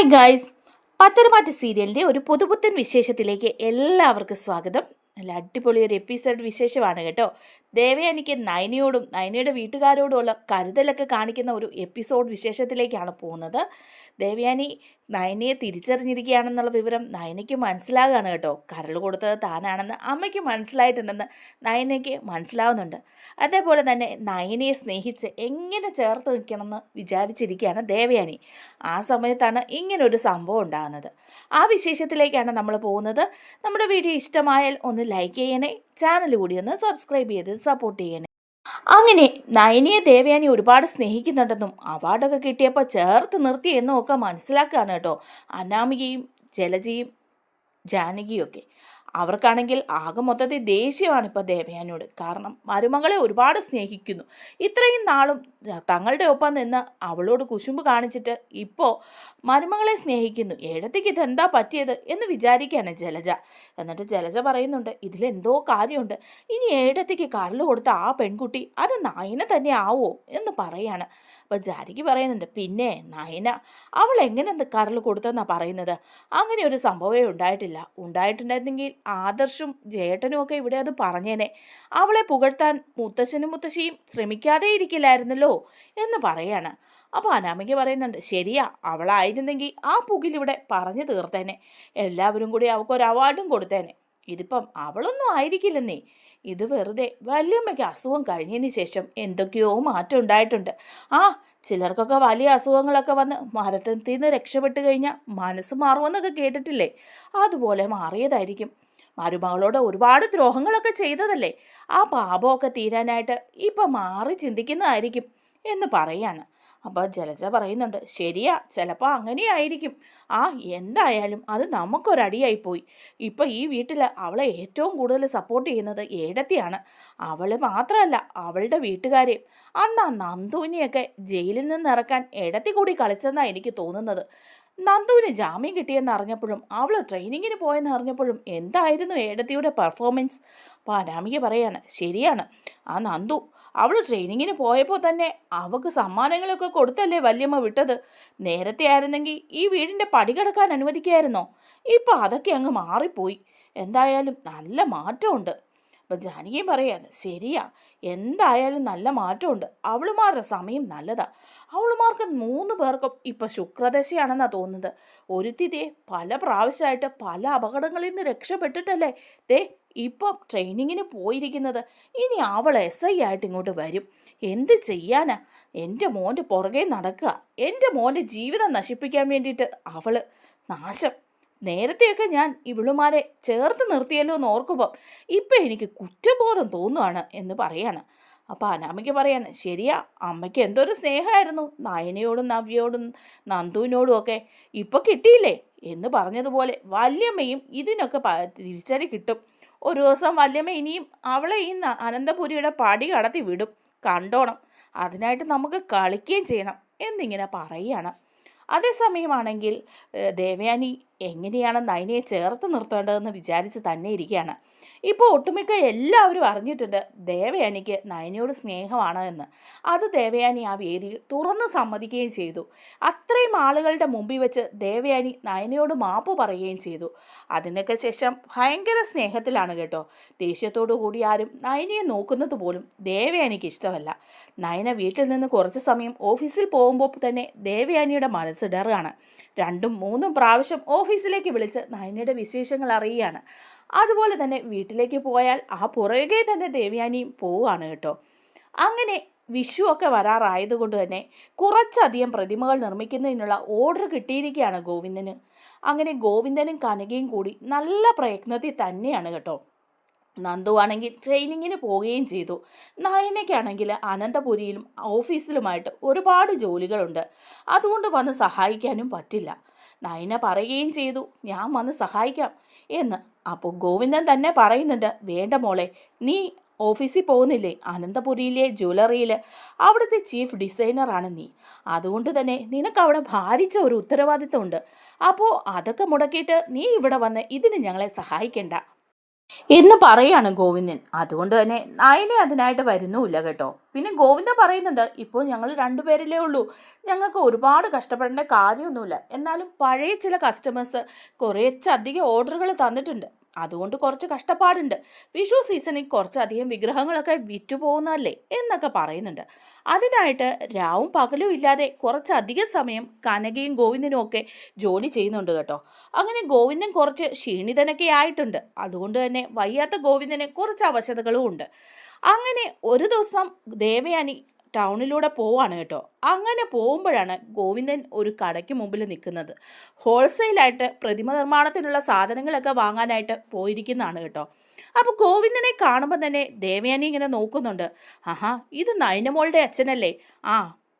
Hi guys Patharamattu സീരിയലിന്റെ ഒരു പുതുപുത്തൻ വിശേഷത്തിലേക്ക് എല്ലാവർക്കും സ്വാഗതം. നല്ല അടിപൊളി ഒരു എപ്പിസോഡ് വിശേഷമാണ് കേട്ടോ. ദേവയാനിക്ക് നയനയോടും നയനയുടെ വീട്ടുകാരോടുമുള്ള കരുതലൊക്കെ കാണിക്കുന്ന ഒരു എപ്പിസോഡ് വിശേഷത്തിലേക്കാണ് പോകുന്നത്. ദേവയാനി നയനയെ തിരിച്ചറിഞ്ഞിരിക്കുകയാണെന്നുള്ള വിവരം നയനയ്ക്ക് മനസ്സിലാകുകയാണ് കേട്ടോ. കരൾ കൊടുത്തത് താനാണെന്ന് അമ്മയ്ക്ക് മനസ്സിലായിട്ടുണ്ടെന്ന് നയനയ്ക്ക് മനസ്സിലാവുന്നുണ്ട്. അതേപോലെ തന്നെ നയനയെ സ്നേഹിച്ച് എങ്ങനെ ചേർത്ത് നിൽക്കണമെന്ന് വിചാരിച്ചിരിക്കുകയാണ് ദേവയാനി. ആ സമയത്താണ് ഇങ്ങനൊരു സംഭവം ഉണ്ടാകുന്നത്. ആ വിശേഷത്തിലേക്കാണ് നമ്മൾ പോകുന്നത്. നമ്മുടെ വീഡിയോ ഇഷ്ടമായാൽ ഒന്ന് ലൈക്ക് ചെയ്യണേ ചാനൽ കൂടി ഒന്ന് സബ്സ്ക്രൈബ് ചെയ്ത് സപ്പോർട്ട് ചെയ്യണേ. അങ്ങനെ നയനിയെ ദേവയാനി ഒരുപാട് സ്നേഹിക്കുന്നുണ്ടെന്നും അവാർഡൊക്കെ കിട്ടിയപ്പോൾ ചേർത്ത് നിർത്തി എന്നും ഒക്കെ മനസ്സിലാക്കുകയാണ് കേട്ടോ. അനാമികയും ജലജയും ജാനകിയും ഒക്കെ. അവർക്കാണെങ്കിൽ ആകെ മൊത്തത്തിൽ ദേഷ്യമാണ് ഇപ്പോൾ ദേവയാനിയോട് കാരണം മരുമകളെ ഒരുപാട് സ്നേഹിക്കുന്നു. ഇത്രയും നാളും തങ്ങളുടെ ഒപ്പം നിന്ന് അവളോട് കുശുമ്പ് കാണിച്ചിട്ട് ഇപ്പോൾ മരുമകളെ സ്നേഹിക്കുന്നു. ഏഴത്തേക്ക് ഇതെന്താ പറ്റിയത് എന്ന് വിചാരിക്കുകയാണ് ജലജ. എന്നിട്ട് ജലജ പറയുന്നുണ്ട് ഇതിലെന്തോ കാര്യമുണ്ട്. ഇനി ഏഴത്തേക്ക് കരൽ കൊടുത്ത ആ പെൺകുട്ടി അത് നായന തന്നെ ആവോ? എന്ന് പറയാണ്. ജാനകി പറയുന്നുണ്ട്. പിന്നെ നയന അവൾ എങ്ങനെ കരൾ കൊടുത്തെന്നാ പറയുന്നത്? അങ്ങനെ ഒരു സംഭവമേ ഉണ്ടായിട്ടില്ല. ഉണ്ടായിട്ടുണ്ടായിരുന്നെങ്കിൽ ആദർശും ജേട്ടനും ഒക്കെ ഇവിടെ അത് പറഞ്ഞേനെ. അവളെ പുകഴ്ത്താൻ മുത്തശ്ശനും മുത്തശ്ശിയും ശ്രമിക്കാതെ ഇരിക്കില്ലായിരുന്നല്ലോ എന്ന് പറയാണ്. അപ്പോൾ അനാമിക പറയുന്നുണ്ട് ശരിയാ അവളായിരുന്നെങ്കിൽ ആ പുകിലിവിടെ പറഞ്ഞു തീർത്തേനെ. എല്ലാവരും കൂടി അവൾക്കൊരു അവാർഡും കൊടുത്തേനെ. ഇതിപ്പം അവളൊന്നും ആയിരിക്കില്ലെന്നേ. ഇത് വെറുതെ വല്യമ്മയ്ക്ക് അസുഖം കഴിഞ്ഞതിന് ശേഷം എന്തൊക്കെയോ മാറ്റം ഉണ്ടായിട്ടുണ്ട്. ആ ചിലർക്കൊക്കെ വലിയ അസുഖങ്ങളൊക്കെ വന്ന് മരത്തിൽ നിന്ന് രക്ഷപ്പെട്ട് കഴിഞ്ഞാൽ മനസ്സ് മാറുമെന്നൊക്കെ കേട്ടിട്ടില്ലേ? അതുപോലെ മാറിയതായിരിക്കും. മരുമകളോട് ഒരുപാട് ദ്രോഹങ്ങളൊക്കെ ചെയ്തതല്ലേ? ആ പാപമൊക്കെ തീരാനായിട്ട് ഇപ്പം മാറി ചിന്തിക്കുന്നതായിരിക്കും എന്ന് പറയാണ്. അപ്പോൾ ജലജ പറയുന്നുണ്ട് ശരിയാ ചിലപ്പോൾ അങ്ങനെയായിരിക്കും. ആ എന്തായാലും അത് നമുക്കൊരടിയായിപ്പോയി ഇപ്പം ഈ വീട്ടിൽ അവളെ ഏറ്റവും കൂടുതൽ സപ്പോർട്ട് ചെയ്യുന്നത് ഏടത്തിയാണ്. അവൾ മാത്രമല്ല അവളുടെ വീട്ടുകാരെയും അന്ന് ആ നന്ദുവിനെയൊക്കെ ജയിലിൽ നിന്ന് ഇറക്കാൻ ഇടത്തി കൂടി കളിച്ചെന്നാണ് എനിക്ക് തോന്നുന്നത്. നന്ദുവിന് ജാമ്യം കിട്ടിയെന്ന് അറിഞ്ഞപ്പോഴും അവൾ ട്രെയിനിങ്ങിന് പോയെന്ന് അറിഞ്ഞപ്പോഴും എന്തായിരുന്നു ഏടത്തിയുടെ പെർഫോമൻസ് അപ്പോൾ അനാമിക പറയാണ് ശരിയാണ്. ആ നന്ദു അവൾ ട്രെയിനിങ്ങിന് പോയപ്പോൾ തന്നെ അവൾക്ക് സമ്മാനങ്ങളൊക്കെ കൊടുത്തല്ലേ വല്യമ്മ വിട്ടത്. നേരത്തെ ആയിരുന്നെങ്കിൽ ഈ വീടിന്റെ പടി കിടക്കാൻ അനുവദിക്കായിരുന്നോ? ഇപ്പോൾ അതൊക്കെ അങ്ങ് മാറിപ്പോയി. എന്തായാലും നല്ല മാറ്റമുണ്ട്. അപ്പം ജാനകിയും പറയാണ് ശരിയാ എന്തായാലും നല്ല മാറ്റമുണ്ട്. അവളുമാരുടെ സമയം നല്ലതാണ് അവളുമാർക്ക് മൂന്ന് പേർക്കും ഇപ്പം ശുക്രദശയാണെന്നാണ് തോന്നുന്നത്. ഒരുത്തിതേ പല പ്രാവശ്യമായിട്ട് പല അപകടങ്ങളിൽ നിന്ന് രക്ഷപ്പെട്ടിട്ടല്ലേ? ദേ ഇപ്പം ട്രെയിനിങ്ങിന് പോയിരിക്കുന്നത്. ഇനി അവൾ എസ് ഐ ആയിട്ട് ഇങ്ങോട്ട് വരും. എന്ത് ചെയ്യാനാ? എന്റെ മോന്റെ പുറകെ നടക്കുക. എന്റെ മോന്റെ ജീവിതം നശിപ്പിക്കാൻ വേണ്ടിയിട്ട് അവൾ നാശം. നേരത്തെയൊക്കെ ഞാൻ ഇവളുമാരെ ചേർത്ത് നിർത്തിയല്ലോ എന്ന് ഓർക്കുമ്പം ഇപ്പം എനിക്ക് കുറ്റബോധം തോന്നുവാണ് എന്ന് പറയാണ്. അപ്പോൾ അനാമയ്ക്ക് പറയാണ് ശരിയാ അമ്മയ്ക്ക് എന്തൊരു സ്നേഹമായിരുന്നു. നയനയോടും നവ്യയോടും നന്ദുവിനോടും ഒക്കെ ഇപ്പോൾ കിട്ടിയില്ലേ? എന്ന് പറഞ്ഞതുപോലെ വല്യമ്മയും ഇതിനൊക്കെ തിരിച്ചടി കിട്ടും. ഒരു ദിവസം വല്യമ്മ ഇനിയും അവളെ ഈ അനന്തപുരിയുടെ പടി കടത്തി വിടും. കണ്ടോണം. അതിനായിട്ട് നമുക്ക് കളിക്കുകയും ചെയ്യണം എന്നിങ്ങനെ പറയുകയാണ്. അതേസമയമാണെങ്കിൽ ദേവയാനി എങ്ങനെയാണ് നയനയെ ചേർത്ത് നിർത്തേണ്ടതെന്ന് വിചാരിച്ച് തന്നെ ഇരിക്കുകയാണ്. ഇപ്പോൾ ഒട്ടുമിക്ക എല്ലാവരും അറിഞ്ഞിട്ടുണ്ട് ദേവയാനിക്ക് നയനയോട് സ്നേഹമാണ് എന്ന്. അത് ദേവയാനി ആ വേദിയിൽ തുറന്ന് സമ്മതിക്കുകയും ചെയ്തു. അത്രയും ആളുകളുടെ മുമ്പിൽ വെച്ച് ദേവയാനി നയനയോട് മാപ്പ് പറയുകയും ചെയ്തു. അതിനൊക്കെ ശേഷം ഭയങ്കര സ്നേഹത്തിലാണ് കേട്ടോ. ദേഷ്യത്തോടു കൂടി ആരും നയനയെ നോക്കുന്നത് പോലും ദേവയാനിക്ക് ഇഷ്ടമല്ല. നയന വീട്ടിൽ നിന്ന് കുറച്ച് സമയം ഓഫീസിൽ പോകുമ്പോൾ തന്നെ ദേവയാനിയുടെ മനസ്സിടറാണ് രണ്ടും മൂന്നും പ്രാവശ്യം ഓഫീസിലേക്ക് വിളിച്ച് നയനയുടെ വിശേഷങ്ങൾ അറിയുകയാണ്. അതുപോലെ തന്നെ വീട്ടിലേക്ക് പോയാൽ ആ പുറകെ തന്നെ ദേവയാനിയും പോവുകയാണ് കേട്ടോ. അങ്ങനെ വിഷു ഒക്കെ വരാറായതുകൊണ്ട് തന്നെ കുറച്ചധികം പ്രതിമകൾ നിർമ്മിക്കുന്നതിനുള്ള ഓർഡർ കിട്ടിയിരിക്കുകയാണ് ഗോവിന്ദന്. അങ്ങനെ ഗോവിന്ദനും കനകയും കൂടി നല്ല പ്രയത്നത്തിൽ തന്നെയാണ് കേട്ടോ. നന്ദു ആണെങ്കിൽ ട്രെയിനിങ്ങിന് പോവുകയും ചെയ്തു. നയനയ്ക്കാണെങ്കിൽ അനന്തപുരിയിലും ഓഫീസിലുമായിട്ട് ഒരുപാട് ജോലികളുണ്ട്. അതുകൊണ്ട് വന്ന് സഹായിക്കാനും പറ്റില്ല. നയന പറയുകയും ചെയ്തു ഞാൻ വന്ന് സഹായിക്കാം. എന്ന്. അപ്പോൾ ഗോവിന്ദൻ തന്നെ പറയുന്നുണ്ട് വേണ്ട മോളെ നീ ഓഫീസിൽ പോകുന്നില്ലേ? അനന്തപുരിയിലെ ജ്വല്ലറിയിൽ അവിടുത്തെ ചീഫ് ഡിസൈനറാണ് നീ. അതുകൊണ്ട് തന്നെ നിനക്ക് അവിടെ ഭാരിച്ച ഒരു ഉത്തരവാദിത്തമുണ്ട് അപ്പോൾ അതൊക്കെ മുടക്കിയിട്ട് നീ ഇവിടെ വന്ന് ഇതിന് ഞങ്ങളെ സഹായിക്കണ്ട. എന്ന് പറയാണ് ഗോവിന്ദൻ. അതുകൊണ്ട് തന്നെ നയനെ അതിനായിട്ട് വരുന്നുമില്ല കേട്ടോ. പിന്നെ ഗോവിന്ദ പറയുന്നുണ്ട് ഇപ്പോൾ ഞങ്ങൾ രണ്ടുപേരിലേ ഉള്ളൂ. ഞങ്ങൾക്ക് ഒരുപാട് കഷ്ടപ്പെടേണ്ട കാര്യമൊന്നുമില്ല. എന്നാലും പഴയ ചില കസ്റ്റമേഴ്സ് കുറേച്ചധികം ഓർഡറുകൾ തന്നിട്ടുണ്ട്. അതുകൊണ്ട് കുറച്ച് കഷ്ടപ്പാടുണ്ട്. വിഷു സീസണിൽ കുറച്ചധികം വിഗ്രഹങ്ങളൊക്കെ വിറ്റുപോകുന്നതല്ലേ എന്നൊക്കെ പറയുന്നുണ്ട്. അതിനായിട്ട് രാവും പകലും ഇല്ലാതെ കുറച്ചധികം സമയം കനകയും ഗോവിന്ദനും ഒക്കെ ജോലി ചെയ്യുന്നുണ്ട് കേട്ടോ. അങ്ങനെ ഗോവിന്ദൻ കുറച്ച് ക്ഷീണിതനൊക്കെ ആയിട്ടുണ്ട്. അതുകൊണ്ട് തന്നെ വയ്യാത്ത ഗോവിന്ദന് കുറച്ച് അവശതകളും ഉണ്ട്. അങ്ങനെ ഒരു ദിവസം ദേവയാനി ടൗണിലൂടെ പോവാണ് കേട്ടോ. അങ്ങനെ പോകുമ്പോഴാണ് ഗോവിന്ദൻ ഒരു കടയ്ക്ക് മുമ്പിൽ നിൽക്കുന്നത്. ഹോൾസെയിലായിട്ട് പ്രതിമ നിർമ്മാണത്തിനുള്ള സാധനങ്ങളൊക്കെ വാങ്ങാനായിട്ട് പോയിരിക്കുന്നതാണ് കേട്ടോ. അപ്പോൾ ഗോവിന്ദനെ കാണുമ്പോൾ തന്നെ ദേവയാനി ഇങ്ങനെ നോക്കുന്നുണ്ട്. ആഹാ ഇത് നയനമോളുടെ അച്ഛനല്ലേ? ആ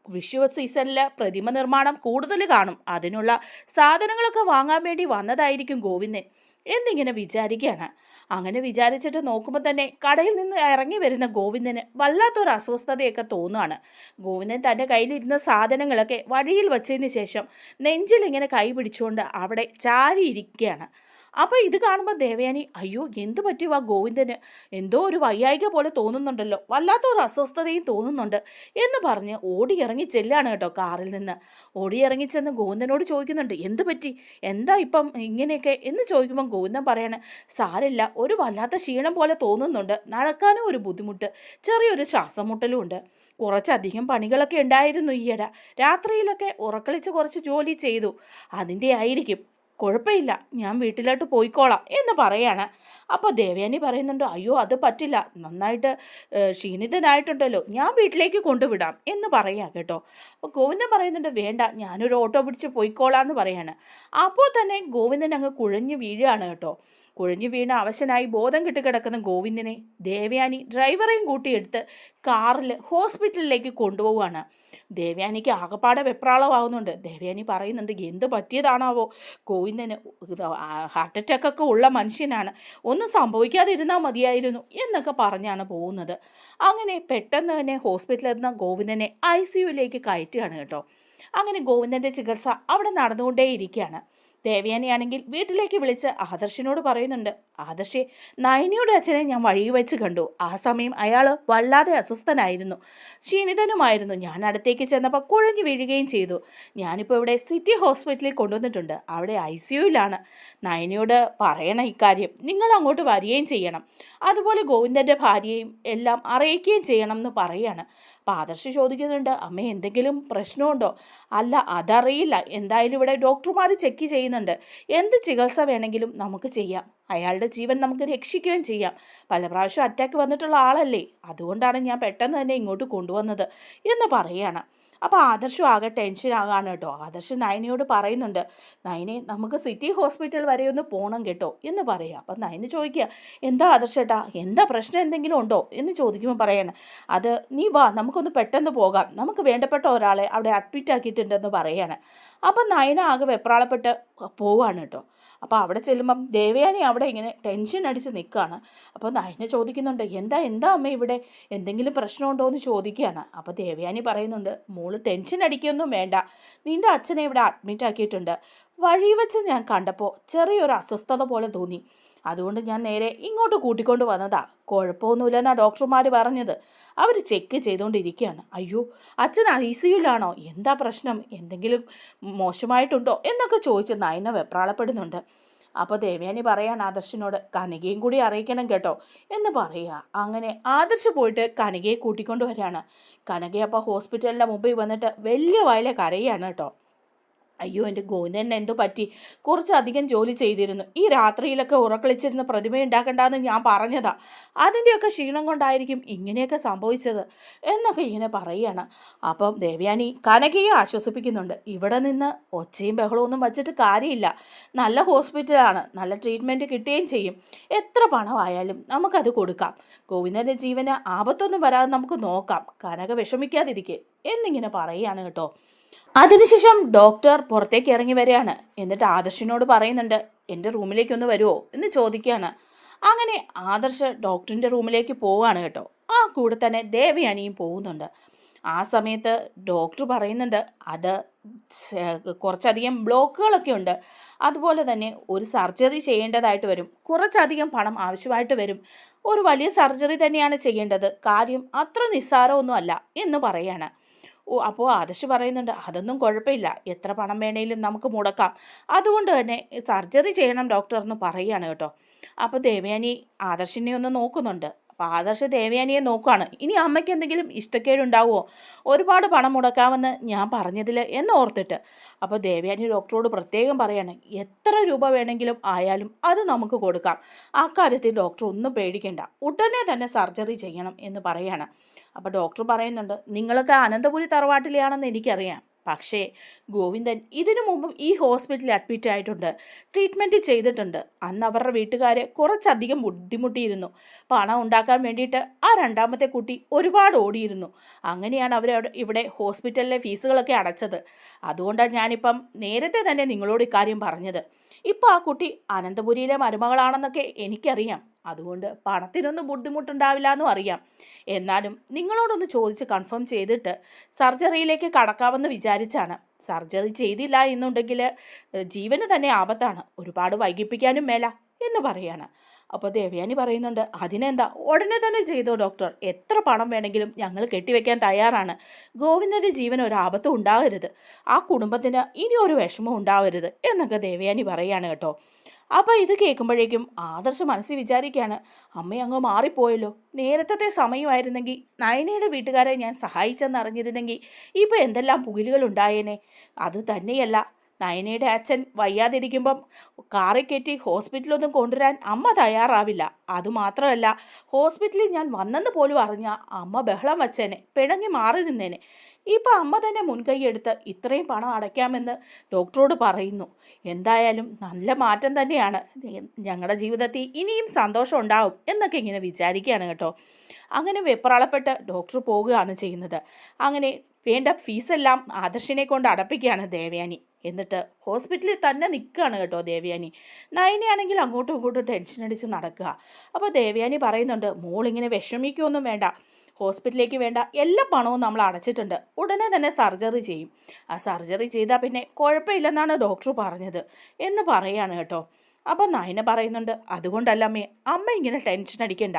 വിഷു സീസണിൽ പ്രതിമ നിർമ്മാണം കൂടുതൽ കാണും. അതിനുള്ള സാധനങ്ങളൊക്കെ വാങ്ങാൻ വേണ്ടി വന്നതായിരിക്കും ഗോവിന്ദൻ. എന്നിങ്ങനെ വിചാരിക്കുകയാണ്. അങ്ങനെ വിചാരിച്ചിട്ട് നോക്കുമ്പോൾ തന്നെ കടയിൽ നിന്ന് ഇറങ്ങി വരുന്ന ഗോവിന്ദന് വല്ലാത്തൊരു അസ്വസ്ഥതയൊക്കെ തോന്നുകയാണ് ഗോവിന്ദൻ തന്റെ കയ്യിലിരുന്ന സാധനങ്ങളൊക്കെ വഴിയിൽ വച്ചതിന് ശേഷം നെഞ്ചിലിങ്ങനെ കൈ പിടിച്ചുകൊണ്ട് അവിടെ ചാരിയിരിക്കുകയാണ്. അപ്പോൾ ഇത് കാണുമ്പോൾ ദേവയാനി അയ്യോ എന്ത് പറ്റിയോ ആ ഗോവിന്ദന് എന്തോ ഒരു വയ്യായിക പോലെ തോന്നുന്നുണ്ടല്ലോ. വല്ലാത്തൊരു അസ്വസ്ഥതയും തോന്നുന്നുണ്ട് എന്ന് പറഞ്ഞ് ഓടിയിറങ്ങി ചെല്ലാണ് കേട്ടോ കാറിൽ നിന്ന്. ഓടിയിറങ്ങി ചെന്ന് ഗോവിന്ദനോട് ചോദിക്കുന്നുണ്ട് എന്ത് പറ്റി? എന്താ ഇപ്പം ഇങ്ങനെയൊക്കെ? എന്ന് ചോദിക്കുമ്പോൾ ഗോവിന്ദൻ പറയാണ് സാരില്ല ഒരു വല്ലാത്ത ക്ഷീണം പോലെ തോന്നുന്നുണ്ട്. നടക്കാനും ഒരു ബുദ്ധിമുട്ട്. ചെറിയൊരു ശ്വാസം മുട്ടലും ഉണ്ട് കുറച്ചധികം പണികളൊക്കെ ഉണ്ടായിരുന്നു ഈയിടെ. രാത്രിയിലൊക്കെ ഉറക്കളിച്ച് കുറച്ച് ജോലി ചെയ്തു. അതിന്റെ ആയിരിക്കും. കുഴപ്പമില്ല ഞാൻ വീട്ടിലോട്ട് പോയിക്കോളാം എന്ന് പറയാണ്. അപ്പോൾ ദേവയാനി പറയുന്നുണ്ട് അയ്യോ അത് പറ്റില്ല നന്നായിട്ട് ക്ഷീണിതനായിട്ടുണ്ടല്ലോ ഞാൻ വീട്ടിലേക്ക് കൊണ്ടുവിടാം എന്ന് പറയാം കേട്ടോ. അപ്പോൾ ഗോവിന്ദൻ പറയുന്നുണ്ട് വേണ്ട ഞാനൊരു ഓട്ടോ പിടിച്ച് പോയിക്കോളാം എന്ന് പറയാണ്. അപ്പോൾ തന്നെ ഗോവിന്ദൻ അങ്ങ് കുഴഞ്ഞു വീഴുകയാണ് കേട്ടോ. കുഴഞ്ഞു വീണ അവശനായി ബോധം കിടക്കുന്ന ഗോവിന്ദനെ ദേവയാനി ഡ്രൈവറെയും കൂട്ടിയെടുത്ത് കാറിൽ ഹോസ്പിറ്റലിലേക്ക് കൊണ്ടുപോവുകയാണ്. ദേവയാനിക്ക് ആകപ്പാടെ വെപ്രാളമാവുന്നുണ്ട്. ദേവയാനി പറയുന്നുണ്ട് എന്ത് പറ്റിയതാണാവോ? ഗോവിന്ദന് ഹാർട്ട് അറ്റാക്ക് ഒക്കെ ഉള്ള മനുഷ്യനാണ്. ഒന്നും സംഭവിക്കാതിരുന്നാൽ മതിയായിരുന്നു എന്നൊക്കെ പറഞ്ഞാണ് പോകുന്നത്. അങ്ങനെ പെട്ടെന്ന് തന്നെ ഹോസ്പിറ്റലിൽ നിന്ന് ഗോവിന്ദനെ ഐ സി യുവിലേക്ക് കയറ്റുകയാണ് കേട്ടോ. അങ്ങനെ ഗോവിന്ദന്റെ ചികിത്സ അവിടെ നടന്നുകൊണ്ടേയിരിക്കുകയാണ്. ദേവയാനിയാണെങ്കിൽ വീട്ടിലേക്ക് വിളിച്ച് ആദർശിനോട് പറയുന്നുണ്ട്. ആദർശേ നയനിയുടെ അച്ഛനെ ഞാൻ വഴി വെച്ച് കണ്ടു. ആ സമയം അയാൾ വല്ലാതെ അസ്വസ്ഥനായിരുന്നു. ക്ഷീണിതനുമായിരുന്നു. ഞാൻ അടുത്തേക്ക് ചെന്നപ്പോൾ കുഴഞ്ഞു വീഴുകയും ചെയ്തു. ഞാനിപ്പോൾ ഇവിടെ സിറ്റി ഹോസ്പിറ്റലിൽ കൊണ്ടുവന്നിട്ടുണ്ട്. അവിടെ ഐ സി യുയിലാണ്. നയനിയോട് പറയണം ഇക്കാര്യം. നിങ്ങൾ അങ്ങോട്ട് വരികയും ചെയ്യണം. അതുപോലെ ഗോവിന്ദന്റെ ഭാര്യയും എല്ലാം അറിയിക്കുകയും ചെയ്യണം എന്ന് പറയാണ്. അപ്പോൾ ആദർശ് ചോദിക്കുന്നുണ്ട് അമ്മ എന്തെങ്കിലും പ്രശ്നമുണ്ടോ? അല്ല അതറിയില്ല. എന്തായാലും ഇവിടെ ഡോക്ടർമാർ ചെക്ക് ചെയ്യുന്നുണ്ട്. എന്ത് ചികിത്സ വേണമെങ്കിലും നമുക്ക് ചെയ്യാം. അയാളുടെ ജീവൻ നമുക്ക് രക്ഷിക്കുകയും ചെയ്യാം. പല പ്രാവശ്യം അറ്റാക്ക് വന്നിട്ടുള്ള ആളല്ലേ? അതുകൊണ്ടാണ് ഞാൻ പെട്ടെന്ന് തന്നെ ഇങ്ങോട്ട് കൊണ്ടുവന്നത് എന്ന് പറയാണ്. അപ്പോൾ ആദർശം ആകെ ടെൻഷൻ ആകാണ് കേട്ടോ ആദർശ് നയനയോട് പറയുന്നുണ്ട് നയനെ നമുക്ക് സിറ്റി ഹോസ്പിറ്റൽ വരെ ഒന്ന് പോകണം കേട്ടോ എന്ന് പറയുക അപ്പം നയന് ചോദിക്കുക എന്താ ആദർശേട്ടാ എന്താ പ്രശ്നം എന്തെങ്കിലും ഉണ്ടോ? എന്ന് ചോദിക്കുമ്പോൾ പറയാണ് അത് നീ വാ നമുക്കൊന്ന് പെട്ടെന്ന് പോകാം. നമുക്ക് വേണ്ടപ്പെട്ട ഒരാളെ അവിടെ അഡ്മിറ്റ് ആക്കിയിട്ടുണ്ടെന്ന് പറയാണ്. അപ്പം നയന ആകെ വെപ്രാളപ്പെട്ട് പോവാണ് കേട്ടോ. അപ്പോൾ അവിടെ ചെല്ലുമ്പം ദേവയാനി അവിടെ ഇങ്ങനെ ടെൻഷൻ അടിച്ച് നിൽക്കുകയാണ് അപ്പോൾ നയന ചോദിക്കുന്നുണ്ട് എന്താ എന്താ അമ്മ ഇവിടെ? എന്തെങ്കിലും പ്രശ്നമുണ്ടോ? എന്ന് ചോദിക്കുകയാണ്. അപ്പോൾ ദേവയാനി പറയുന്നുണ്ട് മോൾ ടെൻഷൻ അടിക്കൊന്നും വേണ്ട. നിന്റെ അച്ഛനെ ഇവിടെ അഡ്മിറ്റ് ആക്കിയിട്ടുണ്ട്. വഴി വെച്ച് ഞാൻ കണ്ടപ്പോൾ ചെറിയൊരു അസ്വസ്ഥത പോലെ തോന്നി. അതുകൊണ്ട് ഞാൻ നേരെ ഇങ്ങോട്ട് കൂട്ടിക്കൊണ്ട് വന്നതാ. കുഴപ്പമൊന്നുമില്ലെന്നാ ഡോക്ടർമാർ പറഞ്ഞത്. അവർ ചെക്ക് ചെയ്തുകൊണ്ടിരിക്കുകയാണ് അയ്യോ അച്ഛൻ ഐ സിയുലാണോ എന്താ പ്രശ്നം? എന്തെങ്കിലും മോശമായിട്ടുണ്ടോ? എന്നൊക്കെ ചോദിച്ച് നയന വെപ്രാളപ്പെടുന്നുണ്ട്. അപ്പോൾ ദേവയാനി പറയാൻ ആദർശിനോട് കനികയും കൂടി അറിയിക്കണം കേട്ടോ. എന്ന് പറയുക അങ്ങനെ ആദർശ് പോയിട്ട് കനികയെ കൂട്ടിക്കൊണ്ട് വരികയാണ്. കനക അപ്പോൾ ഹോസ്പിറ്റലിന്റെ മുമ്പിൽ വന്നിട്ട് വലിയ വയലെ കരയാണ് കേട്ടോ. അയ്യോ എന്റെ ഗോവിന്ദന് എന്തോ പറ്റി? കുറച്ചധികം ജോലി ചെയ്തിരുന്നു. ഈ രാത്രിയിലൊക്കെ ഉറക്കളിച്ചിരുന്ന പ്രതിമ ഉണ്ടാക്കണ്ടെന്ന് ഞാൻ പറഞ്ഞതാ. അതിന്റെയൊക്കെ ക്ഷീണം കൊണ്ടായിരിക്കും ഇങ്ങനെയൊക്കെ സംഭവിച്ചത് എന്നൊക്കെ ഇങ്ങനെ പറയുകയാണ് അപ്പം ദേവ്യാനി കനകയെ ആശ്വസിപ്പിക്കുന്നുണ്ട്. ഇവിടെ നിന്ന് ഒച്ചയും ബഹളവും ഒന്നും വച്ചിട്ട് കാര്യമില്ല. നല്ല ഹോസ്പിറ്റലാണ്. നല്ല ട്രീറ്റ്മെന്റ് കിട്ടുകയും ചെയ്യും. എത്ര പണമായാലും നമുക്കത് കൊടുക്കാം. ഗോവിന്ദന്റെ ജീവന് ആപത്തൊന്നും വരാതെ നമുക്ക് നോക്കാം. കനക വിഷമിക്കാതിരിക്കെ എന്നിങ്ങനെ പറയുകയാണ് കേട്ടോ. അതിനുശേഷം ഡോക്ടർ പുറത്തേക്ക് ഇറങ്ങി വരികയാണ്. എന്നിട്ട് ആദർശിനോട് പറയുന്നുണ്ട് എന്റെ റൂമിലേക്ക് ഒന്ന് വരുമോ എന്ന് ചോദിക്കുകയാണ്. അങ്ങനെ ആദർശ് ഡോക്ടറിന്റെ റൂമിലേക്ക് പോവുകയാണ് കേട്ടോ. ആ കൂടെ തന്നെ ദേവയാനിയും പോകുന്നുണ്ട്. ആ സമയത്ത് ഡോക്ടർ പറയുന്നുണ്ട് അത് കുറച്ചധികം ബ്ലോക്കുകളൊക്കെ ഉണ്ട്. അതുപോലെ തന്നെ ഒരു സർജറി ചെയ്യേണ്ടതായിട്ട് വരും. കുറച്ചധികം പണം ആവശ്യമായിട്ട് വരും. ഒരു വലിയ സർജറി തന്നെയാണ് ചെയ്യേണ്ടത്. കാര്യം അത്ര നിസ്സാരമൊന്നും അല്ല എന്ന് പറയാണ്. അപ്പോൾ ആദർശ് പറയുന്നുണ്ട് അതൊന്നും കുഴപ്പമില്ല. എത്ര പണം വേണേലും നമുക്ക് മുടക്കാം. അതുകൊണ്ട് തന്നെ സർജറി ചെയ്യണം ഡോക്ടർ എന്ന് പറയുകയാണ് കേട്ടോ. അപ്പോൾ ദേവയാനി ആദർശിനെ ഒന്ന് നോക്കുന്നുണ്ട്. അപ്പോൾ ആദർശ് ദേവയാനിയെ നോക്കുകയാണ് ഇനി അമ്മയ്ക്ക് എന്തെങ്കിലും ഇഷ്ടക്കേടുണ്ടാവുമോ? ഒരുപാട് പണം മുടക്കാമെന്ന് ഞാൻ പറഞ്ഞതിൽ എന്ന് ഓർത്തിട്ട്. അപ്പോൾ ദേവയാനി ഡോക്ടറോട് പ്രത്യേകം പറയാണ് എത്ര രൂപ വേണമെങ്കിലും ആയാലും അത് നമുക്ക് കൊടുക്കാം. ആ കാര്യത്തിൽ ഡോക്ടർ ഒന്നും പേടിക്കേണ്ട. ഉടനെ തന്നെ സർജറി ചെയ്യണം എന്ന് പറയാണ്. അപ്പോൾ ഡോക്ടർ പറയുന്നുണ്ട് നിങ്ങളൊക്കെ അനന്തപുരി തറവാട്ടിലെയാണെന്ന് എനിക്കറിയാം. പക്ഷേ ഗോവിന്ദൻ ഇതിനു മുമ്പും ഈ ഹോസ്പിറ്റലിൽ അഡ്മിറ്റ് ആയിട്ടുണ്ട്. ട്രീറ്റ്മെന്റ് ചെയ്തിട്ടുണ്ട്. അന്ന് അവരുടെ വീട്ടുകാർ കുറച്ചധികം ബുദ്ധിമുട്ടിയിരുന്നു. പണം ഉണ്ടാക്കാൻ വേണ്ടിയിട്ട് ആ രണ്ടാമത്തെ കുട്ടി ഒരുപാട് ഓടിയിരുന്നു. അങ്ങനെയാണ് അവർ ഇവിടെ ഹോസ്പിറ്റലിലെ ഫീസുകളൊക്കെ അടച്ചത്. അതുകൊണ്ടാണ് ഞാനിപ്പം നേരത്തെ തന്നെ നിങ്ങളോട് ഇക്കാര്യം പറഞ്ഞത്. ഇപ്പോൾ ആ കുട്ടി അനന്തപുരിയിലെ മരുമകളാണെന്നൊക്കെ എനിക്കറിയാം. അതുകൊണ്ട് പണത്തിനൊന്നും ബുദ്ധിമുട്ടുണ്ടാവില്ല എന്നും അറിയാം. എന്നാലും നിങ്ങളോടൊന്ന് ചോദിച്ച് കൺഫേം ചെയ്തിട്ട് സർജറിയിലേക്ക് കടക്കാമെന്ന് വിചാരിച്ചാണ്. സർജറി ചെയ്തില്ല എന്നുണ്ടെങ്കിൽ ജീവന് തന്നെ ആപത്താണ്. ഒരുപാട് വൈകിപ്പിക്കാനും മേല എന്ന് പറയാണ്. അപ്പോൾ ദേവയാനി പറയുന്നുണ്ട് അതിനെന്താ? ഉടനെ തന്നെ ചെയ്തോ ഡോക്ടർ എത്ര പണം വേണമെങ്കിലും ഞങ്ങൾ കെട്ടിവെക്കാൻ തയ്യാറാണ്. ഗോവിന്ദന്റെ ജീവൻ ഒരു ആപത്തും ഉണ്ടാകരുത്. ആ കുടുംബത്തിന് ഇനി ഒരു വിഷമം ഉണ്ടാവരുത് എന്നൊക്കെ ദേവയാനി പറയാണ് കേട്ടോ. അപ്പോൾ ഇത് കേൾക്കുമ്പോഴേക്കും ആദർശ് മനസ്സിൽ വിചാരിക്കുകയാണ് അമ്മ അങ്ങ് മാറിപ്പോയല്ലോ. നേരത്തെ സമയമായിരുന്നെങ്കിൽ നയനയുടെ വീട്ടുകാരെ ഞാൻ സഹായിച്ചെന്നറിഞ്ഞിരുന്നെങ്കിൽ ഇപ്പോൾ എന്തെല്ലാം പുകിലുകൾ ഉണ്ടായേനെ. അത് തന്നെയല്ല നയനയുടെ അച്ഛൻ വയ്യാതിരിക്കുമ്പം കാറിൽ കയറ്റി ഹോസ്പിറ്റലൊന്നും കൊണ്ടുവരാൻ അമ്മ തയ്യാറാവില്ല. അതുമാത്രമല്ല ഹോസ്പിറ്റലിൽ ഞാൻ വന്നെന്ന് പോലും അറിഞ്ഞ അമ്മ ബഹളം വച്ചേനെ പിണങ്ങി മാറി നിന്നേനെ. ഇപ്പം അമ്മ തന്നെ മുൻകൈയെടുത്ത് ഇത്രയും പണം അടയ്ക്കാമെന്ന് ഡോക്ടറോട് പറയുന്നു. എന്തായാലും നല്ല മാറ്റം തന്നെയാണ്. ഞങ്ങളുടെ ജീവിതത്തിൽ ഇനിയും സന്തോഷം ഉണ്ടാവും എന്നൊക്കെ ഇങ്ങനെ വിചാരിക്കുകയാണ് കേട്ടോ. അങ്ങനെ വെപ്രാളപ്പെട്ട് ഡോക്ടർ പോവുകയാണ് ചെയ്യുന്നത്. അങ്ങനെ വേണ്ട ഫീസെല്ലാം ആദർശിനെ കൊണ്ട് അടപ്പിക്കുകയാണ് ദേവയാനി. എന്നിട്ട് ഹോസ്പിറ്റലിൽ തന്നെ നിൽക്കുകയാണ് കേട്ടോ ദേവയാനി. നയനയാണെങ്കിൽ അങ്ങോട്ടും ഇങ്ങോട്ടും ടെൻഷൻ അടിച്ച് നടക്കുക. അപ്പോൾ ദേവയാനി പറയുന്നുണ്ട് മോളിങ്ങനെ വിഷമിക്കുകയൊന്നും വേണ്ട. ഹോസ്പിറ്റലിലേക്ക് വേണ്ട എല്ലാ പണവും നമ്മൾ അടച്ചിട്ടുണ്ട്. ഉടനെ തന്നെ സർജറി ചെയ്യും. ആ സർജറി ചെയ്താൽ പിന്നെ കുഴപ്പമില്ലെന്നാണ് ഡോക്ടർ പറഞ്ഞത്. എന്ന് പറയുകയാണ് കേട്ടോ. അപ്പം നയന പറയുന്നുണ്ട് അതുകൊണ്ടല്ല അമ്മേ ഇങ്ങനെ ടെൻഷൻ അടിക്കണ്ട.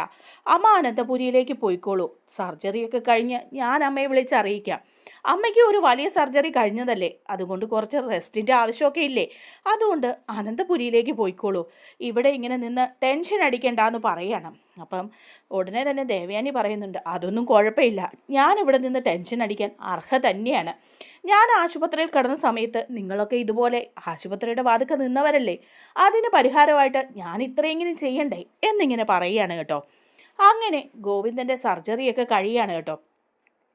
അമ്മ അനന്തപുരിയിലേക്ക് പോയിക്കോളൂ. സർജറിയൊക്കെ കഴിഞ്ഞ് ഞാൻ അമ്മയെ വിളിച്ച് അറിയിക്കാം. അമ്മയ്ക്ക് ഒരു വലിയ സർജറി കഴിഞ്ഞതല്ലേ? അതുകൊണ്ട് കുറച്ച് റെസ്റ്റിന്റെ ആവശ്യമൊക്കെ ഇല്ലേ? അതുകൊണ്ട് അനന്തപുരിയിലേക്ക് പോയിക്കോളൂ. ഇവിടെ ഇങ്ങനെ നിന്ന് ടെൻഷൻ അടിക്കണ്ട എന്ന് പറയണം. അപ്പം ഉടനെ തന്നെ ദേവയാനി പറയുന്നുണ്ട് അതൊന്നും കുഴപ്പമില്ല. ഞാൻ ഇവിടെ നിന്ന് ടെൻഷൻ അടിക്കാൻ അർഹ തന്നെയാണ്. ഞാൻ ആശുപത്രിയിൽ കിടന്ന സമയത്ത് നിങ്ങളൊക്കെ ഇതുപോലെ ആശുപത്രിയുടെ വാതുക്ക നിന്നവരല്ലേ? അതിന് പരിഹാരമായിട്ട് ഞാൻ ഇത്രയെങ്കിലും ചെയ്യണ്ടേ? എന്നിങ്ങനെ പറയുകയാണ് കേട്ടോ. അങ്ങനെ ഗോവിന്ദന്റെ സർജറിയൊക്കെ കഴിയാണ് കേട്ടോ.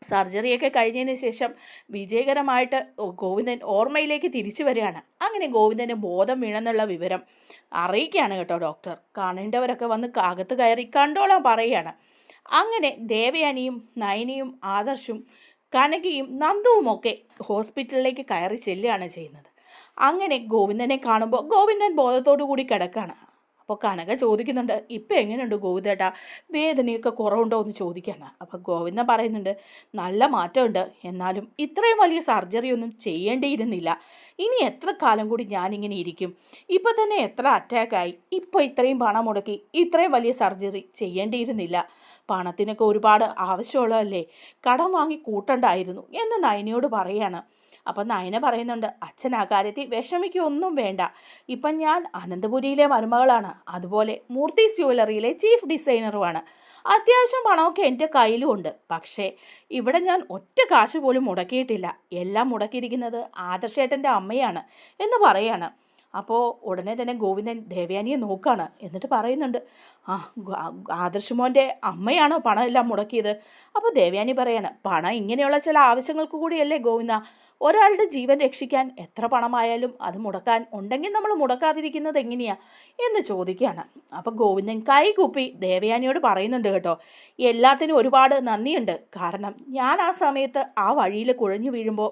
സർജറിയൊക്കെ കഴിഞ്ഞതിന് ശേഷം വിജയകരമായിട്ട് ഗോവിന്ദൻ ഓർമ്മയിലേക്ക് തിരിച്ചു വരികയാണ്. അങ്ങനെ ഗോവിന്ദന് ബോധം വീണെന്നുള്ള വിവരം അറിയിക്കുകയാണ് കേട്ടോ ഡോക്ടർ കാണേണ്ടവരൊക്കെ വന്ന് അകത്ത് കയറി കണ്ടോളാൻ പറയുകയാണ്. അങ്ങനെ ദേവയാനിയും നയനിയും ആദർശും കനകയും നന്ദുവുമൊക്കെ ഹോസ്പിറ്റലിലേക്ക് കയറി ചെല്ലുകയാണ് ചെയ്യുന്നത്. അങ്ങനെ ഗോവിന്ദനെ കാണുമ്പോൾ ഗോവിന്ദൻ ബോധത്തോടു കൂടി കിടക്കാണ് അപ്പോൾ കനക ചോദിക്കുന്നുണ്ട് ഇപ്പം എങ്ങനെയുണ്ട് ഗോവിന്ദേട്ടാ? വേദനയൊക്കെ കുറവുണ്ടോ എന്ന് ചോദിക്കാനാണ് അപ്പോൾ ഗോവിന്ദൻ പറയുന്നുണ്ട് നല്ല മാറ്റമുണ്ട്. എന്നാലും ഇത്രയും വലിയ സർജറി ഒന്നും ചെയ്യേണ്ടിയിരുന്നില്ല. ഇനി എത്ര കാലം കൂടി ഞാനിങ്ങനെ ഇരിക്കും? ഇപ്പം തന്നെ എത്ര അറ്റാക്കായി ഇപ്പോൾ ഇത്രയും പണം മുടക്കി ഇത്രയും വലിയ സർജറി ചെയ്യേണ്ടിയിരുന്നില്ല. പണത്തിനൊക്കെ ഒരുപാട് ആവശ്യമുള്ളതല്ലേ? കടം വാങ്ങി കൂട്ടണ്ടായിരുന്നു എന്ന് നയനയോട് പറയാണ്. അപ്പം നയന പറയുന്നുണ്ട് അച്ഛൻ ആ കാര്യത്തിൽ വിഷമിക്കൊന്നും വേണ്ട. ഇപ്പം ഞാൻ അനന്തപുരിയിലെ മരുമകളാണ്. അതുപോലെ മൂർത്തി ജുവലറിയിലെ ചീഫ് ഡിസൈനറുമാണ് അത്യാവശ്യം പണമൊക്കെ എന്റെ കയ്യിലും ഉണ്ട്. പക്ഷേ ഇവിടെ ഞാൻ ഒറ്റ കാശ് പോലും മുടക്കിയിട്ടില്ല. എല്ലാം മുടക്കിയിരിക്കുന്നത് ആദർശേട്ടന്റെ അമ്മയാണ് എന്ന് പറയാണ്. അപ്പോൾ ഉടനെ തന്നെ ഗോവിന്ദൻ ദേവയാനിയെ നോക്കുകയാണ് എന്നിട്ട് പറയുന്നുണ്ട് ആ ആദർശമോന്റെ ആദർശ് മോന്റെ അമ്മയാണോ പണമെല്ലാം മുടക്കിയത്? അപ്പോൾ ദേവയാനി പറയാണ് പണം ഇങ്ങനെയുള്ള ചില ആവശ്യങ്ങൾക്ക് കൂടിയല്ലേ ഗോവിന്ദ? ഒരാളുടെ ജീവൻ രക്ഷിക്കാൻ എത്ര പണമായാലും അത് മുടക്കാൻ ഉണ്ടെങ്കിൽ നമ്മൾ മുടക്കാതിരിക്കുന്നത് എങ്ങനെയാ എന്ന് ചോദിക്കുകയാണ്. അപ്പം ഗോവിന്ദൻ കൈകൂപ്പി ദേവയാനിയോട് പറയുന്നുണ്ട് കേട്ടോ എല്ലാത്തിനും ഒരുപാട് നന്ദിയുണ്ട്. കാരണം ഞാൻ ആ സമയത്ത് ആ വഴിയിൽ കുഴഞ്ഞു വീഴുമ്പോൾ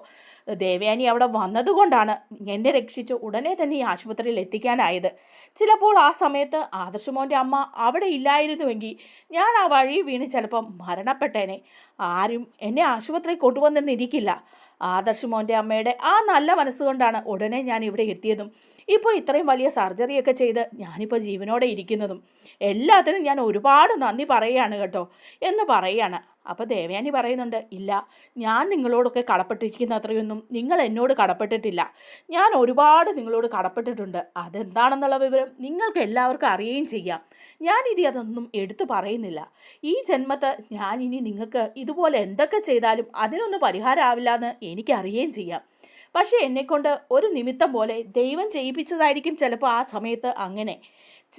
ദേവയാനി അവിടെ വന്നതുകൊണ്ടാണ് എന്നെ രക്ഷിച്ച് ഉടനെ തന്നെ ഈ ആശുപത്രിയിൽ എത്തിക്കാനായത്. ചിലപ്പോൾ ആ സമയത്ത് ആദർശമോന്റെ അമ്മ അവിടെ ഇല്ലായിരുന്നുവെങ്കിൽ ഞാൻ ആ വഴി വീണ് ചിലപ്പം മരണപ്പെട്ടേനെ. ആരും എന്നെ ആശുപത്രി കൊണ്ടുവന്നെന്നിരിക്കില്ല ആദർശമോന്റെ അമ്മയുടെ ആ നല്ല മനസ്സുകൊണ്ടാണ് ഉടനെ ഞാൻ ഇവിടെ എത്തിയതും. ഇപ്പോൾ ഇത്രയും വലിയ സർജറിയൊക്കെ ചെയ്ത് ഞാനിപ്പോൾ ജീവനോടെ ഇരിക്കുന്നതും. എല്ലാത്തിനും ഞാൻ ഒരുപാട് നന്ദി പറയുകയാണ് കേട്ടോ. എന്ന് പറയുകയാണ്. അപ്പോൾ ദേവയാനി പറയുന്നുണ്ട് ഇല്ല ഞാൻ നിങ്ങളോടൊക്കെ കടപ്പെട്ടിരിക്കുന്ന അത്രയൊന്നും നിങ്ങൾ എന്നോട് കടപ്പെട്ടിട്ടില്ല. ഞാൻ ഒരുപാട് നിങ്ങളോട് കടപ്പെട്ടിട്ടുണ്ട്. അതെന്താണെന്നുള്ള വിവരം നിങ്ങൾക്ക് എല്ലാവർക്കും അറിയുകയും ചെയ്യാം. ഞാനിത് അതൊന്നും എടുത്തു പറയുന്നില്ല. ഈ ജന്മത്ത് ഞാൻ ഇനി നിങ്ങൾക്ക് ഇതുപോലെ എന്തൊക്കെ ചെയ്താലും അതിനൊന്നും പരിഹാരമാവില്ല എന്ന് എനിക്കറിയുകയും ചെയ്യാം. പക്ഷേ എന്നെക്കൊണ്ട് ഒരു നിമിത്തം പോലെ ദൈവം ചെയ്യിപ്പിച്ചതായിരിക്കും ചിലപ്പോൾ ആ സമയത്ത് അങ്ങനെ.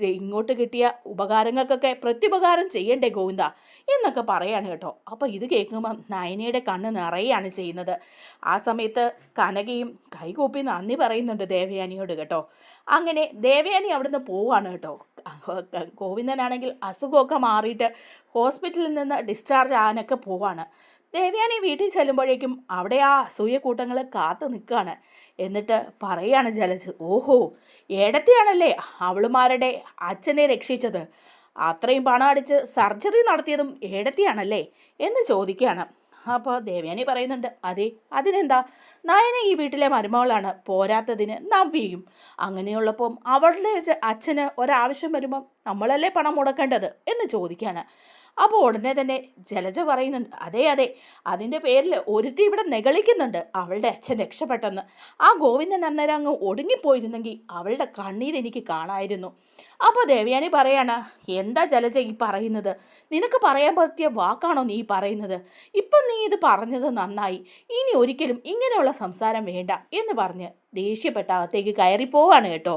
ഇങ്ങോട്ട് കിട്ടിയ ഉപകാരങ്ങൾക്കൊക്കെ പ്രത്യുപകാരം ചെയ്യണ്ടേ ഗോവിന്ദ? എന്നൊക്കെ പറയാണ് കേട്ടോ. അപ്പോൾ ഇത് കേൾക്കുമ്പോൾ നയനയുടെ കണ്ണ് നിറയാണ് ചെയ്യുന്നത്. ആ സമയത്ത് കനകയും കൈകൂപ്പി നന്ദി പറയുന്നുണ്ട് ദേവയാനിയോട് കേട്ടോ. അങ്ങനെ ദേവയാനി അവിടുന്ന് പോവാണ് കേട്ടോ. ഗോവിന്ദനാണെങ്കിൽ അസുഖമൊക്കെ മാറിയിട്ട് ഹോസ്പിറ്റലിൽ നിന്ന് ഡിസ്ചാർജ് ആകാനൊക്കെ പോവാണ്. ദേവയാനി വീട്ടിൽ ചെല്ലുമ്പോഴേക്കും അവിടെ ആ അസൂയക്കൂട്ടങ്ങൾ കാത്തു നിൽക്കുകയാണ്. എന്നിട്ട് പറയാണ് ജലജ് ഓഹോ ഏടത്തെയാണല്ലേ അവളുമാരുടെ അച്ഛനെ രക്ഷിച്ചത്. അത്രയും പണം അടിച്ച് സർജറി നടത്തിയതും ഏടത്തിയാണല്ലേ? എന്ന് ചോദിക്കുകയാണ്. അപ്പോൾ ദേവയാനി പറയുന്നുണ്ട് അതെ അതിനെന്താ? നയന ഈ വീട്ടിലെ മരുമകളാണ്. പോരാത്തതിന് നവ്യയും അങ്ങനെയുള്ളപ്പം അവളുടെ അച്ഛന് ഒരാവശ്യം വരുമ്പം നമ്മളല്ലേ പണം മുടക്കേണ്ടത്? എന്ന് ചോദിക്കുകയാണ്. അപ്പോൾ ഉടനെ തന്നെ ജലജ പറയുന്നുണ്ട് അതെ അതെ അതിന്റെ പേരിൽ ഒരുത്തി ഇവിടെ നെകളിക്കുന്നുണ്ട് അവളുടെ അച്ഛൻ രക്ഷപ്പെട്ടെന്ന്. ആ ഗോവിന്ദൻ അന്നേരം അങ്ങ് ഒടുങ്ങിപ്പോയിരുന്നെങ്കിൽ അവളുടെ കണ്ണീർ എനിക്ക് കാണായിരുന്നു. അപ്പോൾ ദേവയാനി പറയാണ് എന്താ ജലജ ഈ പറയുന്നത്? നിനക്ക് പറയാൻ പറ്റിയ വാക്കാണോ നീ പറയുന്നത്? ഇപ്പം നീ ഇത് പറഞ്ഞത് നന്നായി. ഇനി ഒരിക്കലും ഇങ്ങനെയുള്ള സംസാരം വേണ്ട എന്ന് പറഞ്ഞ് ദേഷ്യപ്പെട്ട അകത്തേക്ക് കയറിപ്പോവാണ് കേട്ടോ.